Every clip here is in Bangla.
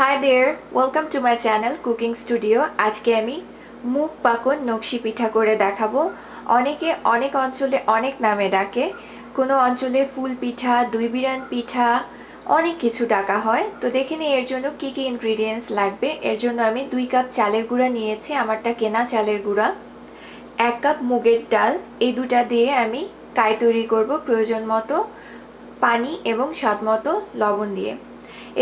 Hi there welcome to my channel cooking studio আজকে আমি মুগ পাকন নকশি পিঠা করে দেখাবো। অনেকে অনেক অঞ্চলে অনেক নামে ডাকে। কোনো অঞ্চলে ফুল পিঠা, দুই বিরান পিঠা, অনেক কিছু ডাকা হয়। তো দেখে নিই এর জন্য কী কী ইনগ্রিডিয়েন্টস লাগবে। এর জন্য আমি দুই কাপ চালের গুঁড়া নিয়েছি, আমারটা কেনা চালের গুঁড়া। এক কাপ মুগের ডাল, এই দুটা দিয়ে আমি কাই তৈরি করব প্রয়োজন মতো পানি এবং স্বাদ মতো লবণ দিয়ে।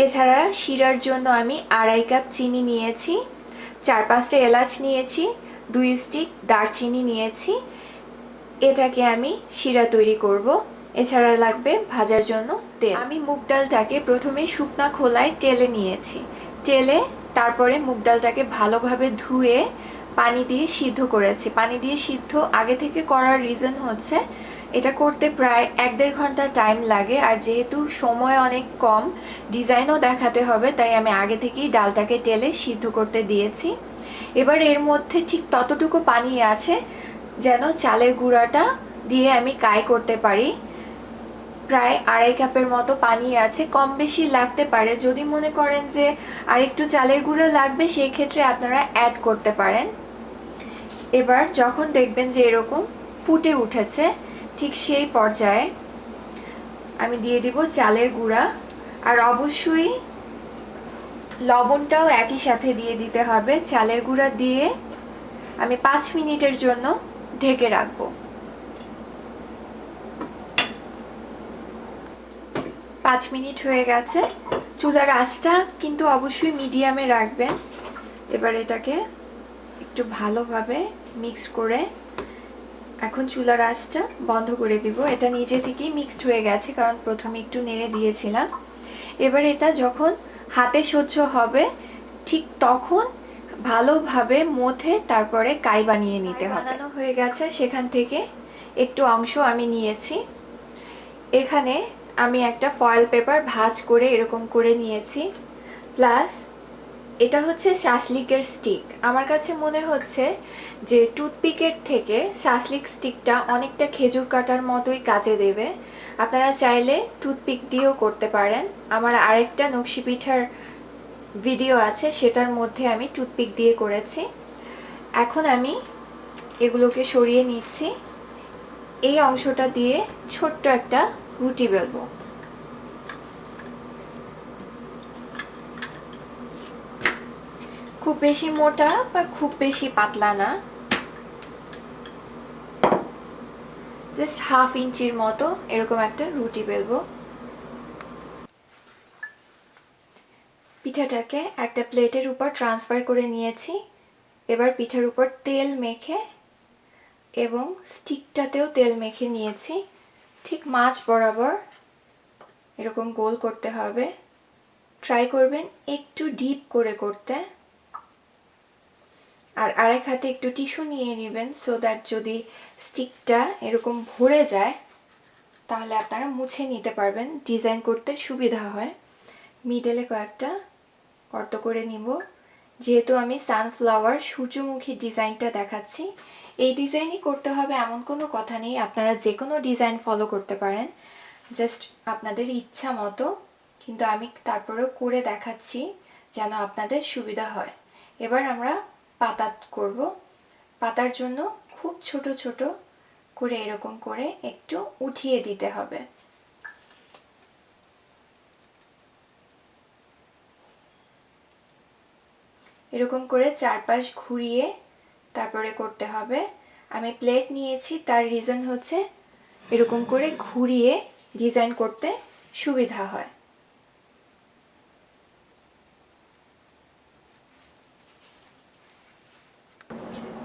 এছাড়া শিরার জন্য আমি আড়াই কাপ চিনি নিয়েছি, চার পাঁচটা এলাচ নিয়েছি, দুই স্টিক দারচিনি নিয়েছি। এটাকে আমি শিরা তৈরি করব। এছাড়া লাগবে ভাজার জন্য তেল। আমি মুগ ডালটাকে প্রথমে শুকনা খোলায় তেলে নিয়েছি। তেলে তারপরে মুগ ডালটাকে ভালোভাবে ধুয়ে পানি দিয়ে সিদ্ধ করেছি। পানি দিয়ে সিদ্ধ আগে থেকে করার রিজন হচ্ছে এটা করতে প্রায় এক দেড় ঘণ্টা টাইম লাগে, আর যেহেতু সময় অনেক কম ডিজাইনও দেখাতে হবে, তাই আমি আগে থেকেই ডালটাকে টেলে সিদ্ধ করতে দিয়েছি। এবার এর মধ্যে ঠিক ততটুকু পানি আছে, যেন চালের গুঁড়াটা দিয়ে আমি কাই করতে পারি। প্রায় আড়াই কাপের মতো পানি আছে, কম বেশি লাগতে পারে। যদি মনে করেন যে আরেকটু চালের গুঁড়ো লাগবে, সেই ক্ষেত্রে আপনারা অ্যাড করতে পারেন। এবার যখন দেখবেন যে এরকম ফুটে উঠেছে ঠিক সেই পর্যায়ে আমি দিয়ে দিব চালের গুঁড়া। আর অবশ্যই লবণটাও একই সাথে দিয়ে দিতে হবে। চালের গুঁড়া দিয়ে আমি পাঁচ মিনিটের জন্য ঢেকে রাখব। পাঁচ মিনিট হয়ে গেছে। চুলার আঁচটা কিন্তু অবশ্যই মিডিয়ামে রাখবেন। এবার এটাকে একটু ভালোভাবে মিক্স করে এখন চুলার আঁচটা বন্ধ করে দিব। এটা নিজে থেকেই মিক্সড হয়ে গেছে কারণ প্রথমে একটু নেড়ে দিয়েছিলাম। এবার এটা যখন হাতে সহ্য হবে ঠিক তখন ভালোভাবে মথে তারপরে কাই বানিয়ে নিতে হবে। বানানো হয়ে গেছে সেখান থেকে একটু অংশ আমি নিয়েছি। এখানে আমি একটা ফয়েল পেপার ভাজ করে এরকম করে নিয়েছি। প্লাস এটা হচ্ছে শাসলিকের স্টিক আমার কাছে মনে হচ্ছে যে টুথপিকের থেকে শাসলিক স্টিকটা অনেকটা খেজুর কাটার মতোই কাজে দেবে। আপনারা চাইলে টুথপিক দিয়েও করতে পারেন। আমার আরেকটা নকশি পিঠার ভিডিও আছে, সেটার মধ্যে আমি টুথপিক দিয়ে করেছি। এখন আমি এগুলোকে সরিয়ে নিচ্ছি। এই অংশটা দিয়ে ছোট্ট একটা রুটি বেলবো। খুব বেশি মোটা বা খুব বেশি পাতলা না। জাস্ট হাফ ইঞ্চির মতো এরকম একটা রুটি বেলবো। পিঠাটাকে একটা প্লেটের উপর ট্রান্সফার করে নিয়েছি। এবার পিঠার উপর তেল মেখে এবং স্টিকটাতেও তেল মেখে নিয়েছি। ঠিক মাছ বরাবর এরকম গোল করতে হবে। ট্রাই করবেন একটু ডিপ করে করতে। আর আরেক হাতে একটু টিস্যু নিয়ে নেবেন সো দ্যাট যদি স্টিকটা এরকম ভরে যায়, তাহলে আপনারা মুছে নিতে পারবেন। ডিজাইন করতে সুবিধা হয়। মিডলে কয়েকটা গর্ত করে নিব। যেহেতু আমি সানফ্লাওয়ার সূর্যমুখী ডিজাইনটা দেখাচ্ছি, এই ডিজাইনই করতে হবে এমন কোনো কথা নেই। আপনারা যে কোনো ডিজাইন ফলো করতে পারেন। জাস্ট আপনাদের ইচ্ছা মতো। কিন্তু আমি তারপরেও করে দেখাচ্ছি যেন আপনাদের সুবিধা হয়। এবার আমরা পাতা করব। পাতার জন্য খুব ছোট ছোট করে এরকম করে একটু উঠিয়ে দিতে হবে। এরকম করে চারপাশ ঘুরিয়ে তারপরে করতে হবে। আমি প্লেট নিয়েছি, তার রিজন হচ্ছে এরকম করে ঘুরিয়ে ডিজাইন করতে সুবিধা হয়।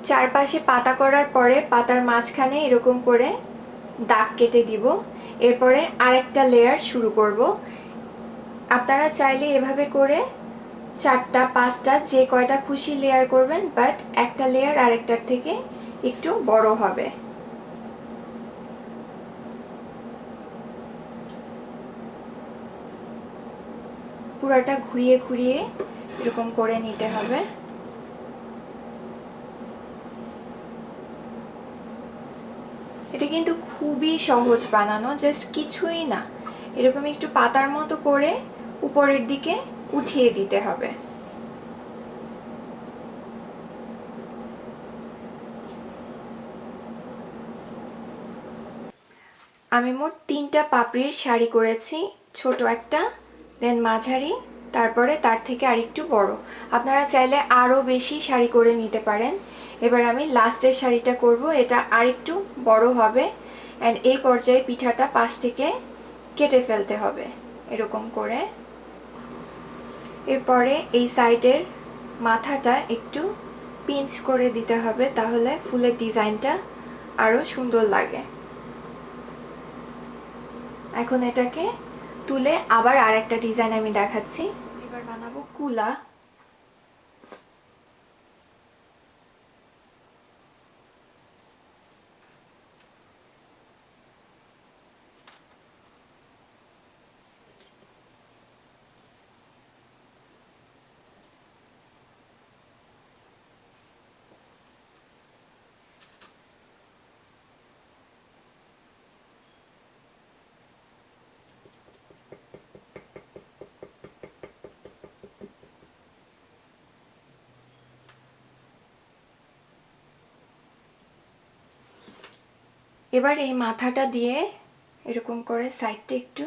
চারপাশে পাতা করার পরে পাতার মাঝখানে এরকম করে দাগ কেটে দিব। এরপরে আরেকটা লেয়ার শুরু করব। আপনারা চাইলে এভাবে করে চারটা, পাঁচটা, যে কয়টা খুশি লেয়ার করবেন বাট একটা লেয়ার আরেকটার থেকে একটু বড় হবে। পুরাটা ঘুরিয়ে ঘুরিয়ে এরকম করে নিতে হবে। এটা কিন্তু খুবই সহজ বানানো জাস্ট কিছুই না। এরকম একটু পাতার মতো করে উপরের দিকে উঠিয়ে দিতে হবে। আমি মোট তিনটা পাপড়ির শাড়ি করেছি, ছোট একটা দেন মাঝারি তারপরে তার থেকে আরেকটু বড়। আপনারা চাইলে আরও বেশি শাড়ি করে নিতে পারেন। এবার আমি লাস্টের শাড়িটা করব, এটা আরেকটু বড় হবে। অ্যান্ড এই পর্যায়ে পিঠাটা পাশ থেকে কেটে ফেলতে হবে, এরকম করে। এরপরে এই সাইডের মাথাটা একটু পিঞ্চ করে দিতে হবে, তাহলে ফুলের ডিজাইনটা আরও সুন্দর লাগে। এখন এটাকে তুলে আবার আরেকটা ডিজাইন আমি দেখাচ্ছি। এবার বানাবো কুলা। এবার এই মাথাটা দিয়ে এরকম করে সাইডটা একটু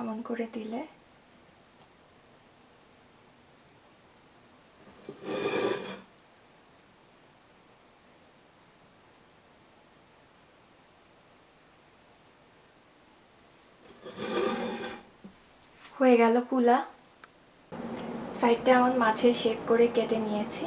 এমন করে দিলে। হয়ে গেল কুলা। সাইডটা এমন মাছের শেপ করে কেটে নিয়েছি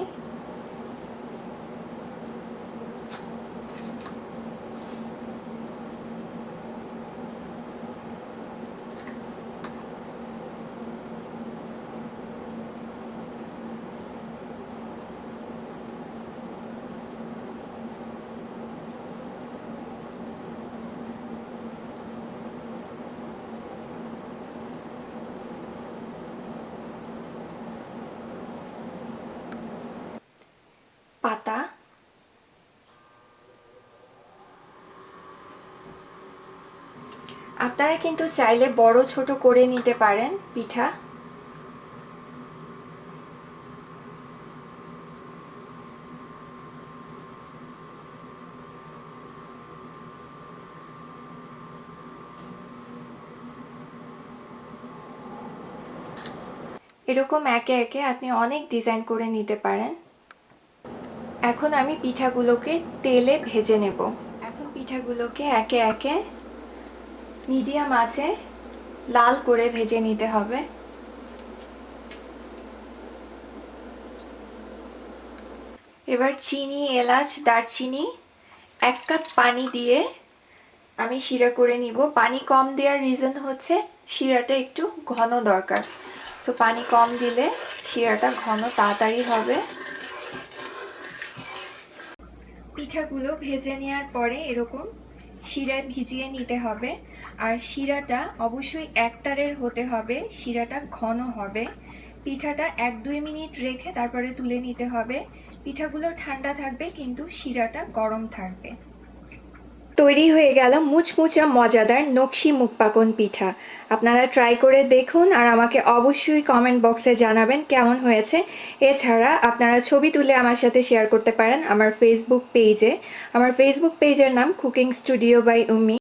পাতা আপনারা কিন্তু চাইলে বড় ছোট করে নিতে পারেন পিঠা। এরকম একে একে আপনি অনেক ডিজাইন করে নিতে পারেন। এখন আমি পিঠাগুলোকে তেলে ভেজে নেব। এখন পিঠাগুলোকে একে একে মিডিয়াম আঁচে লাল করে ভেজে নিতে হবে। এবার চিনি, এলাচ, দারচিনি, এক কাপ পানি দিয়ে আমি শিরা করে নিব। পানি কম দেওয়ার রিজন হচ্ছে শিরাটা একটু ঘন দরকার। সো পানি কম দিলে শিরাটা ঘন তাড়াতাড়ি হবে। পিঠাগুলো ভেজে নেওয়ার পরে এরকম শিরায় ভিজিয়ে নিতে হবে। আর শিরাটা অবশ্যই একতারের হতে হবে। শিরাটা ঘন হবে। পিঠাটা এক দুই মিনিট রেখে তারপরে তুলে নিতে হবে। পিঠাগুলো ঠান্ডা থাকবে, কিন্তু শিরাটা গরম থাকবে। তৈরি হয়ে গেল মুচমুচা মজাদার নকশি মুখপাকন পিঠা। আপনারা ট্রাই করে দেখুন আর আমাকে অবশ্যই কমেন্ট বক্সে জানাবেন কেমন হয়েছে। এছাড়া আপনারা ছবি তুলে আমার সাথে শেয়ার করতে পারেন আমার ফেসবুক পেজে আমার ফেসবুক পেজের নাম কুকিং স্টুডিও বাই উম্মি